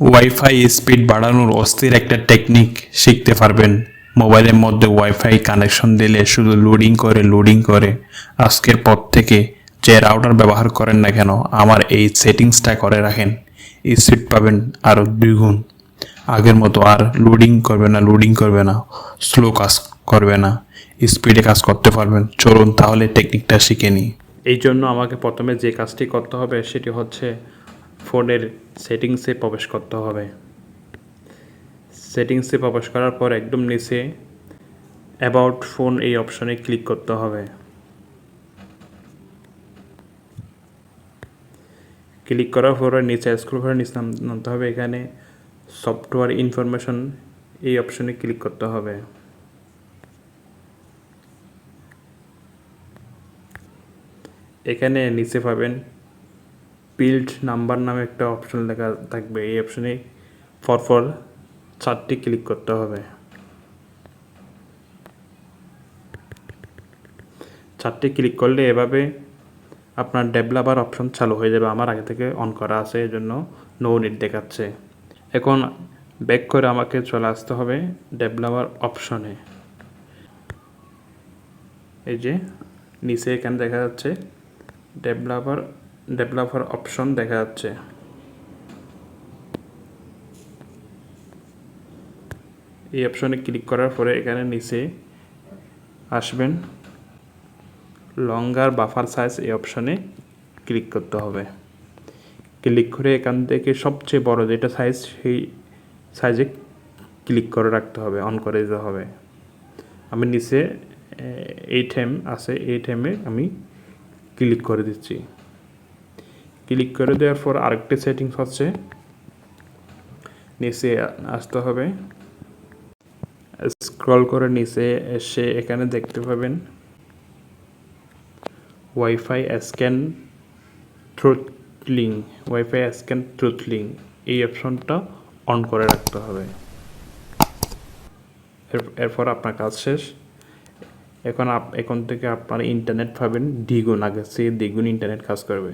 Wifi speed বাড়ানোর অস্থির একটা টেকনিক শিখতে পারবেন। মোবাইলের মধ্যে ওয়াইফাই কানেকশন দিলে শুধু লোডিং করে লোডিং করে। আজকের পর থেকে যে রাউটার ব্যবহার করেন না কেন, আমার এই সেটিংসটা করে রাখেন। স্পিড পাবেন আরও দ্বিগুণ। আগের মতো আর লোডিং করবে না লোডিং করবে না। স্লো কাজ করবে না। স্পিডে কাজ করতে পারবেন। চলুন তাহলে টেকনিকটা শিখে নিই। এই জন্য আমাকে প্রথমে যে কাজটি করতে হবে, সেটি হচ্ছে ফোনের সেটিংসে প্রবেশ করতে হবে। সেটিংসে প্রবেশ করার পর একদম নিচে অ্যাবাউট ফোন এই অপশনে ক্লিক করতে হবে। ক্লিক করার পরে নিচে স্ক্রল করে নিচে নামতে হবে। এখানে সফটওয়্যার ইনফরমেশন এই অপশনে ক্লিক করতে হবে। এখানে নিচে পাবেন বিল্ড নাম্বার নামে একটা অপশন লেখা থাকবে। এই অপশনে পরপর চারটি ক্লিক করতে হবে। চারটি ক্লিক করলে এভাবে আপনার ডেভেলপার অপশন চালু হয়ে যাবে। আমার আগে থেকে অন করা আছে এই জন্য নো নিট দেখাচ্ছে। এখন ব্যাক করে আমাকে চলে আসতে হবে ডেভেলপার অপশনে এই যে, নিচে এখানে দেখা যাচ্ছে ডেভেলপার ডেভেলপার অপশন দেখা যাচ্ছে। এই অপশনে ক্লিক করার পরে এখানে নিচে আসবেন। লঙ্গার বাফার সাইজ এই অপশনে ক্লিক করতে হবে। ক্লিক করে এখান থেকে সবচেয়ে বড় যেটা সাইজ সেই সাইজে ক্লিক করে রাখতে হবে অন করে দিতে হবে। আমি নিচে এইট এম আছে এইট এমে আমি ক্লিক করে দিচ্ছি। ক্লিক করে দেওয়ার পর আরেকটি সেটিংস হচ্ছে নিচে আসতে হবে। স্ক্রল করে নিচে এসে এখানে দেখতে পাবেন। Wifi scan throttling wifi scan throttling এই অপশনটা অন করে রাখতে হবে। এরপর আপনার কাজ শেষ। এখন আপ, এখন থেকে আপনার ইন্টারনেট পাবেন দ্বিগুণ, আগে সে দ্বিগুণ ইন্টারনেট কাজ করবে।